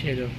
Shell.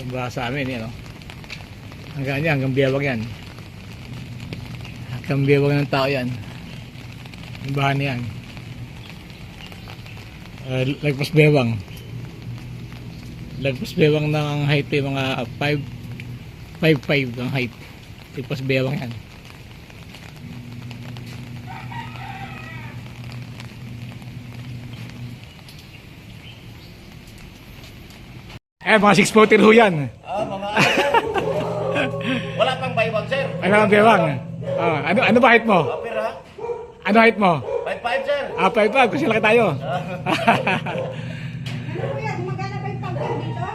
Ang baha sa amin, yan, oh. Hanggang yan, hanggang biyawag yan. Hanggang biyawag ng tao yan. Ang baha na yan. Uh, lagpas bewang. Lagpas bewang ng height ay mga 5 5'5 ang height. Lagpas bewang yan. Eh, mga 6 footer ho yan. Ah, mga Wala pang baywang, sir. Ano ang bewang? Ah, ano, ano ba height mo? Opera, ha? Ano height mo? 5-5, sir. Ah, 5'5. Kasi laki tayo. Ano dito?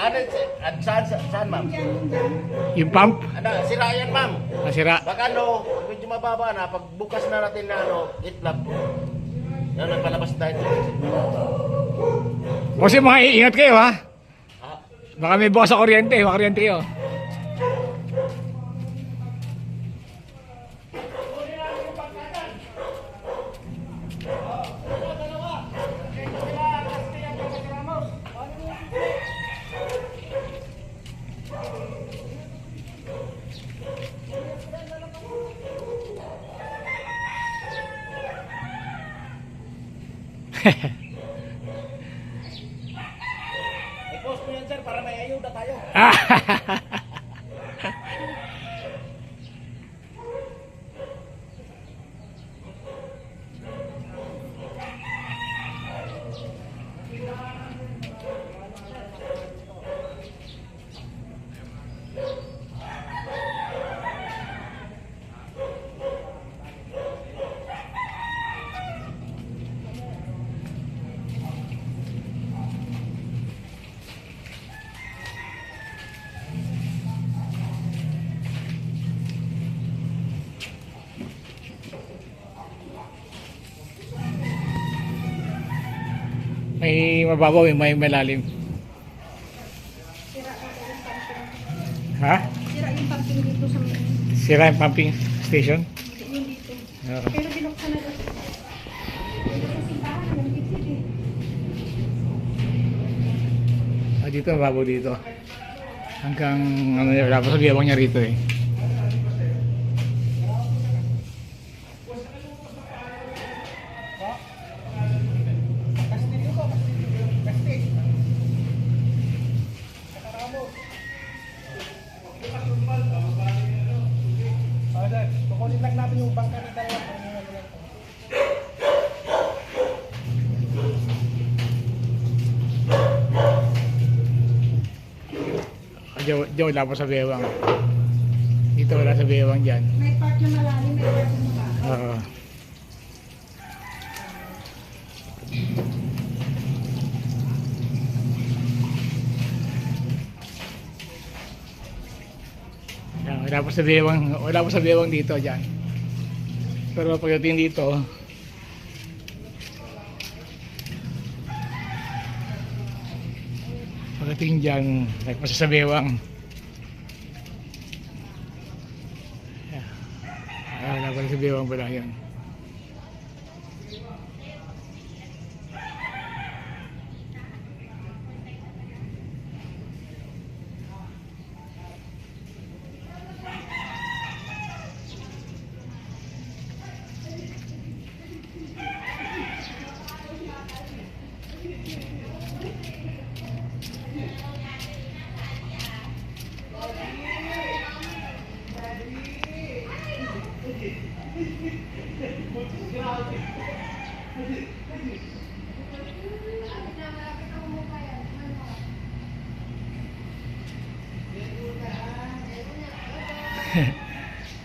Ano, si- at saan, saan, saan, ma'am? Yan, yan. yung pump, Ano, sira yan, ma'am. nasira. Baka ano, medyo mababa na, pag bukas na natin na ano, itlap. Yan, nagpalabas tayo. Kasi mga iingat kayo ha. Ah, Baka may bukas sa kuryente, mga kuryente kayo. i-post mo yan, sir, para may ayuda tayo. may mababaw, may malalim. Sira na yung pumpkin. Ha? Sira yung pumpkin dito sa may... Sira yung pumping station. Yung dito. Pero binuksan na. Dito eh. Ah, dito, mababaw dito. Hanggang, ano dapat sa biyabang niya rito eh. Diyo, diyo, wala pa sa biyabang. Dito wala sa biyabang dyan. May part na malalim, may part na mababa. Oo. Wala pa sa bewang, wala pa sa bewang dito diyan. Pero pagdating dito, pagdating diyan, wala pa sa bewang. Yan. Ah, Wala pa sa pala yun.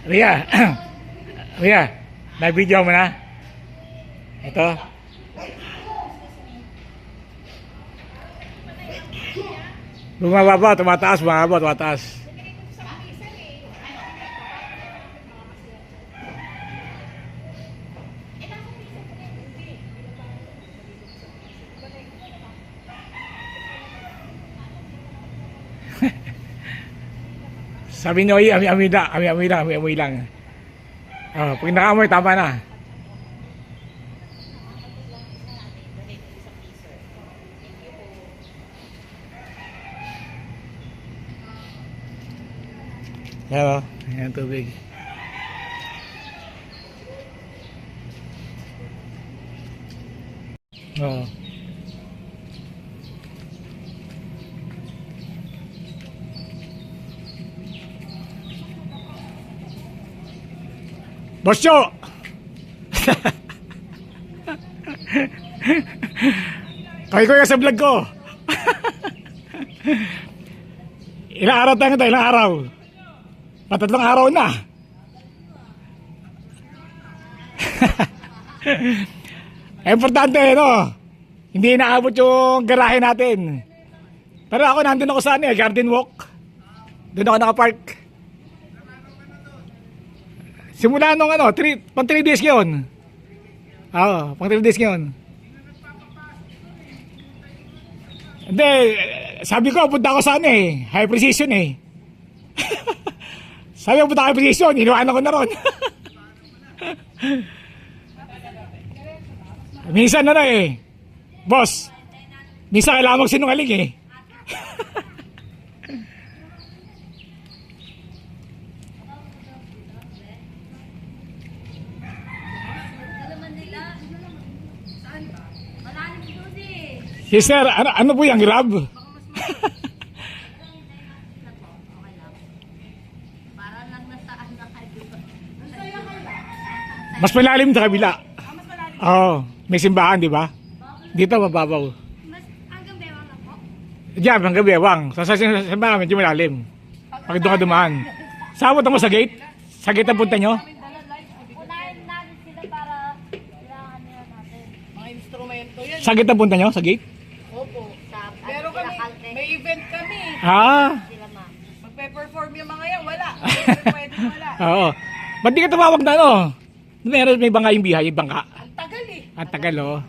Ria. Ria, na-video mo na? Ito. Bumababa, tumataas, bumababa, tumataas. Sabi niyo, ay, ami, ami lang, ami, ami lang. Oh, pag nakaamoy, tama na. Yan o, yan ang tubig. Oo. Bosyo! Kaya ko yung sa vlog ko. ilang araw tayo ito, ilang araw. Patatlong araw na. Importante, no? Hindi naabot yung garahe natin. Pero ako nandun ako sa ano, eh, garden walk. Doon ako nakapark. Simula nung ano, three, pang 3 days yun. Oo, pang 3 days yun. Hindi, sabi ko, punta ako sa ano eh, high precision eh. sabi ko, punta high precision, iniwanan ko na ron. minsan na na eh, boss, minsan kailangan magsinungaling eh. Dalaman nila. Saan? Malalim doon eh. Sister, ano, ano po yung grab? Mas malalim sa kabila. Oo, may simbahan, di ba? Dito mababaw. Mas hanggang bewang na po. Diyan, hanggang bewang. Sa sa simbahan, medyo malalim. Pag doon ka dumaan. Saan mo sa gate? Sa gate ang punta nyo? Sa gate ang punta nyo? Sa gate? Opo. Sa Meron sila kami, kalte. may event kami. Ah, Sila ma. Magpe-perform yung mga yan, wala. Pwede, wala. oo. Ba't di ka tumawag na ano? Meron may bangka yung bihay, yung bangka. Ang tagal eh. Ang tagal oh.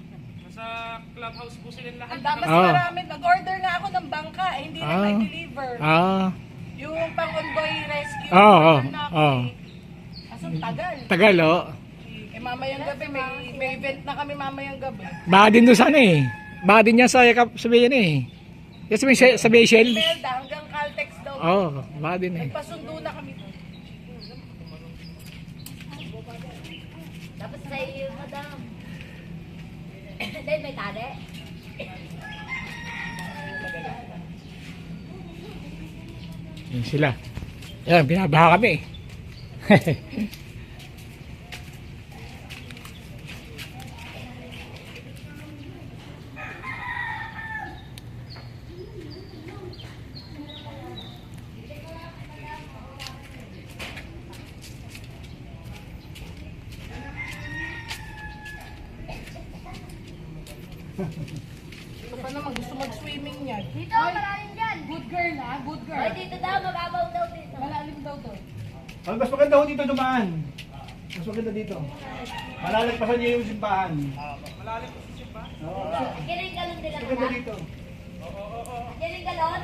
Ang damas Ah. marami. Nag-order nga ako ng bangka, eh, hindi na Ah. may deliver. Ah, Yung pang-convoy rescue. Oo, oo, order na ako oo. eh. Tagal. tagal oh. Eh mamayang gabi, may, may event na kami mamayang gabi. Baka din doon sana eh. Baka din yan sa yakap sabihin eh. Yes, may sa sa Shell. Melda hanggang Caltex daw. Oo, oh, baka din eh. Nagpasundo na kami. Tapos sa iyo, madam. Dahil may tali. Yan sila. Yan, binabaha kami. Ito pa naman gusto mag-swimming yan. Dito, malalim dyan. Good girl ha, good Ay, girl. dito daw, mababaw daw dito. Malalim daw doon. Ang mas maganda ho dito dumaan. Mas maganda dito. Malalagpasan niyo yung simbahan. Kiling galon nila Maganda na. dito. Kiling galon.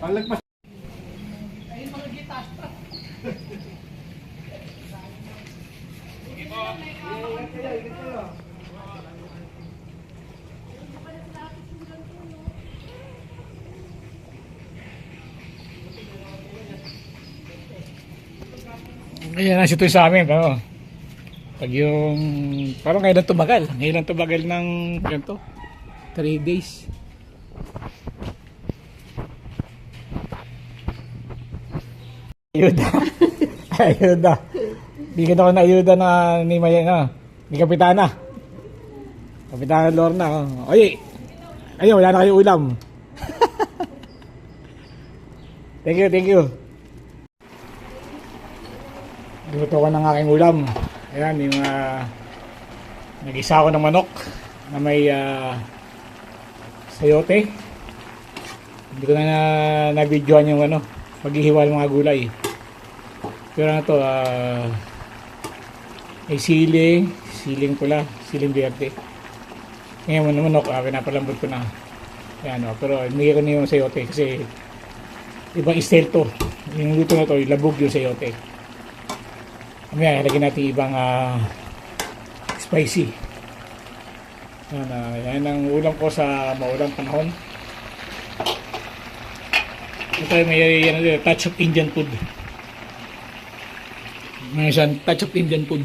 Palagpas. Kaya na sito sa amin, pero pag yung, parang ngayon tumagal. Ngayon tumagal ng, ganito, 3 days. Ayuda. ayuda. Bigyan ako ng ayuda na ni Maya, no? Ni Kapitana. Kapitana Lorna. Oh. Oye, Ayun, wala na kayo ulam. thank you, thank you. Luto ko ng aking ulam. Ayan, yung uh, nag-isa ko ng manok na may ah, sayote. Hindi ko na na- na-videoan yung ano, paghihiwa ng mga gulay. Pero ano to, ah, may siling, siling pula, siling berde. Ngayon mo naman ako, ah, pinapalambot ko na. Yan, oh, pero hindi ko na yung sayote kasi ibang style to. Yung luto na to, yung labog yung sayote. Mamaya, ilagyan natin ibang ah, spicy. Yan, ah, yan ang ulam ko sa maulang panahon. Ito ay may yan, ano, touch of Indian food. May isang touch of Indian food.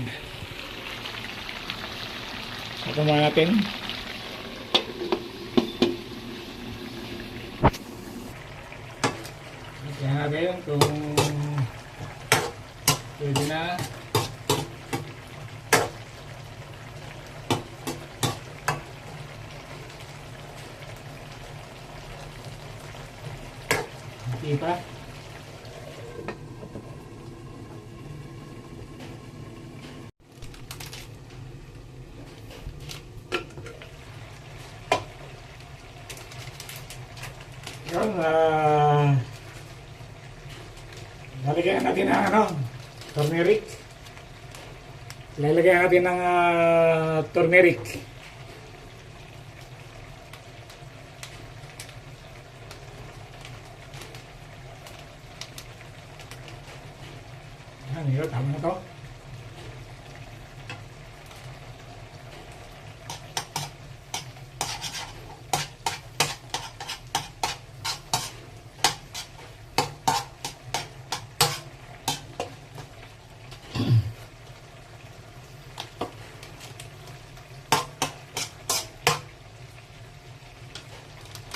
Ito muna natin. Tingnan natin kung pwede na. Hindi pa. Yun, ah... lalagyan natin ng ano, turmeric. Lalagyan natin ng ah, turmeric. Yan, yun, tama na to.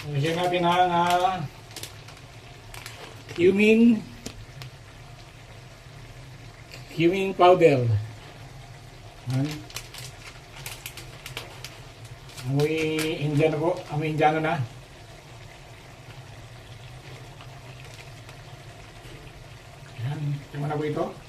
Lagyan natin ang uh, cumin powder. Yan. Amoy Indiano po. Amoy Indiano na. Yan. Tama na po ito.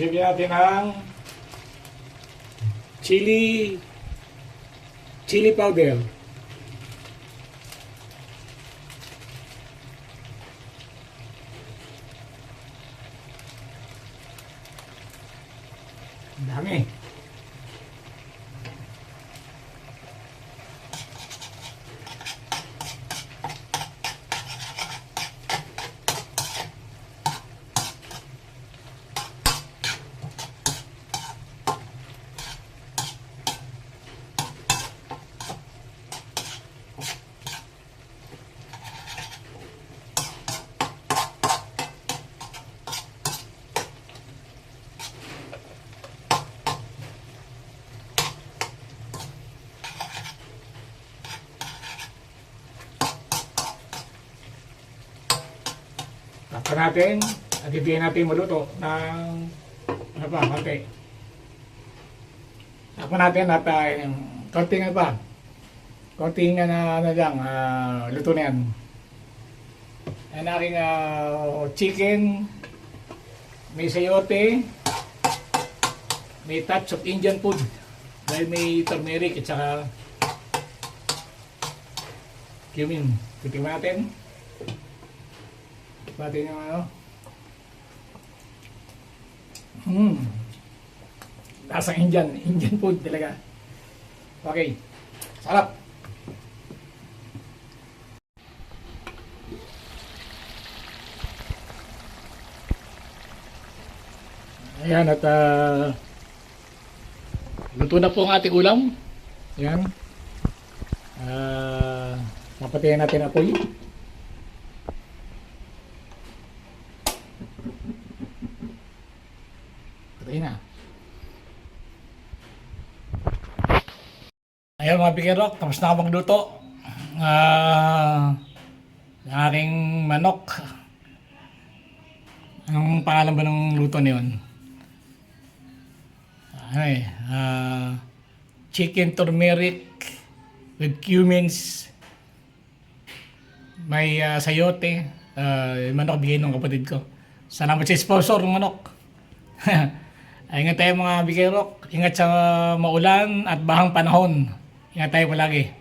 Lagyan natin ang chili chili powder. Dami. Takpan natin at ibigay natin maluto ng ano pa, konti. Takpan natin at uh, konting ano pa. Konting na ano lang, ah, luto na yan. Yan aking ah, chicken, may sayote, may touch of Indian food dahil may turmeric at saka cumin. Titingnan natin. Pati yung ano. Hmm. Lasang Indian. Indian food talaga. Okay. Sarap. Ayan at ah, luto na po ang ating ulam. Ayan. Ah, papatayin natin apoy. Pikirok, tapos na ako magluto. Ah, ang aking manok. Anong pangalan ba ng luto na yun? Ano ah, chicken turmeric with cumins. May ah, sayote. Yung manok bigay ng kapatid ko. Salamat sa sponsor ng manok. Ay, Ingat tayo mga bikirok. Ingat sa maulan at bahang panahon. Ingat tayo palagi.